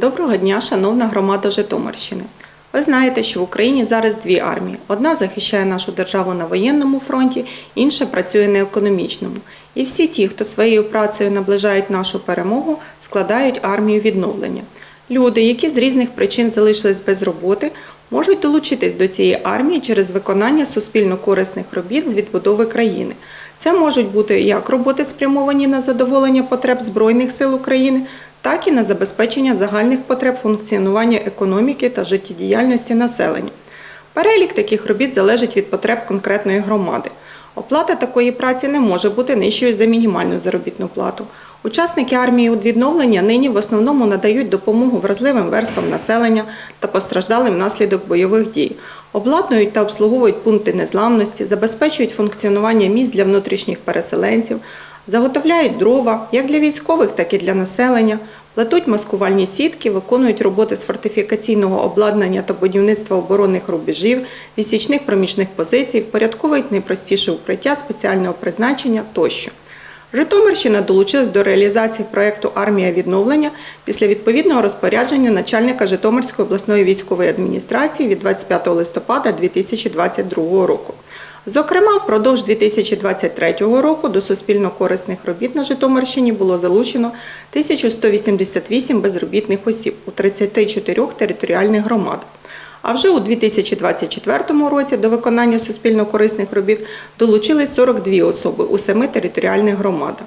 Доброго дня, шановна громада Житомирщини. Ви знаєте, що в Україні зараз дві армії. Одна захищає нашу державу на воєнному фронті, інша працює на економічному. І всі ті, хто своєю працею наближають нашу перемогу, складають армію відновлення. Люди, які з різних причин залишились без роботи, можуть долучитись до цієї армії через виконання суспільно корисних робіт з відбудови країни. Це можуть бути як роботи спрямовані на задоволення потреб Збройних сил України, так і на забезпечення загальних потреб функціонування економіки та життєдіяльності населення. Перелік таких робіт залежить від потреб конкретної громади. Оплата такої праці не може бути нижчою за мінімальну заробітну плату. Учасники армії у відновлення нині в основному надають допомогу вразливим верствам населення та постраждалим внаслідок бойових дій, обладнують та обслуговують пункти незламності, забезпечують функціонування місць для внутрішніх переселенців, заготовляють дрова як для військових, так і для населення, плетуть маскувальні сітки, виконують роботи з фортифікаційного обладнання та будівництва оборонних рубежів, відсічних проміжних позицій, впорядковують найпростіше укриття спеціального призначення тощо. Житомирщина долучилась до реалізації проєкту Армія відновлення після відповідного розпорядження начальника Житомирської обласної військової адміністрації від 25 листопада 2022 року. Зокрема, впродовж 2023 року до суспільно-корисних робіт на Житомирщині було залучено 1188 безробітних осіб у 34 територіальних громадах. А вже у 2024 році до виконання суспільно-корисних робіт долучились 42 особи у семи територіальних громадах.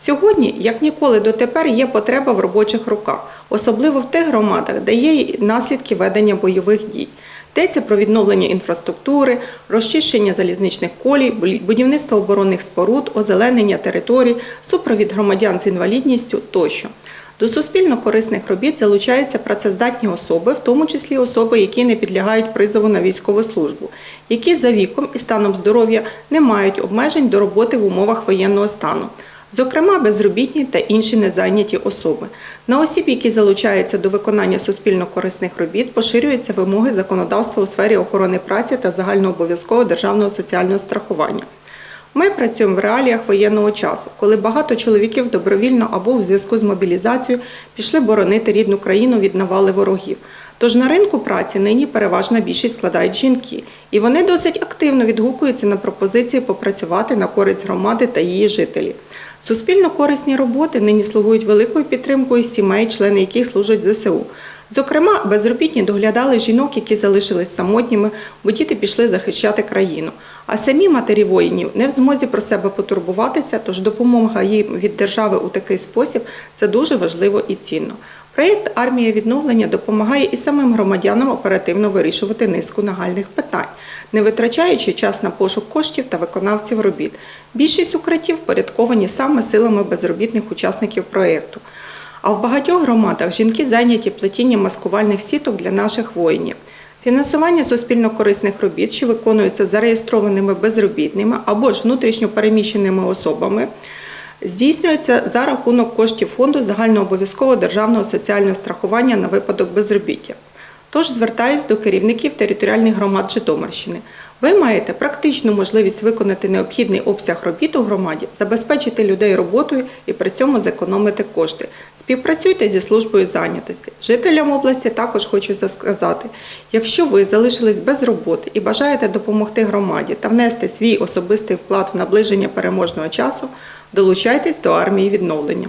Сьогодні, як ніколи дотепер, є потреба в робочих руках, особливо в тих громадах, де є наслідки ведення бойових дій. Йдеться про відновлення інфраструктури, розчищення залізничних колій, будівництво оборонних споруд, озеленення територій, супровід громадян з інвалідністю тощо. До суспільно-корисних робіт залучаються працездатні особи, в тому числі особи, які не підлягають призову на військову службу, які за віком і станом здоров'я не мають обмежень до роботи в умовах воєнного стану. Зокрема, безробітні та інші незайняті особи. На осіб, які залучаються до виконання суспільно-корисних робіт, поширюються вимоги законодавства у сфері охорони праці та загальнообов'язкового державного соціального страхування. Ми працюємо в реаліях воєнного часу, коли багато чоловіків добровільно або в зв'язку з мобілізацією пішли боронити рідну країну від навали ворогів. Тож на ринку праці нині переважна більшість складають жінки, і вони досить активно відгукуються на пропозиції попрацювати на користь громади та її жителів. Суспільно корисні роботи нині слугують великою підтримкою сімей, члени яких служать ЗСУ. Зокрема, безробітні доглядали жінок, які залишились самотніми, бо діти пішли захищати країну. А самі матері воїнів не в змозі про себе потурбуватися, тож допомога їм від держави у такий спосіб це дуже важливо і цінно. Проєкт Армія відновлення допомагає і самим громадянам оперативно вирішувати низку нагальних питань, не витрачаючи час на пошук коштів та виконавців робіт. Більшість укриттів впорядковані саме силами безробітних учасників проєкту. А в багатьох громадах жінки зайняті плетінням маскувальних сіток для наших воїнів. Фінансування суспільно-корисних робіт, що виконуються зареєстрованими безробітними або ж внутрішньо переміщеними особами, здійснюється за рахунок коштів фонду загальнообов'язкового державного соціального страхування на випадок безробіття. Тож звертаюсь до керівників територіальних громад Житомирщини. Ви маєте практичну можливість виконати необхідний обсяг робіт у громаді, забезпечити людей роботою і при цьому зекономити кошти. Співпрацюйте зі службою зайнятості. Жителям області також хочу сказати, якщо ви залишились без роботи і бажаєте допомогти громаді та внести свій особистий вклад в наближення переможного часу, долучайтесь до армії відновлення.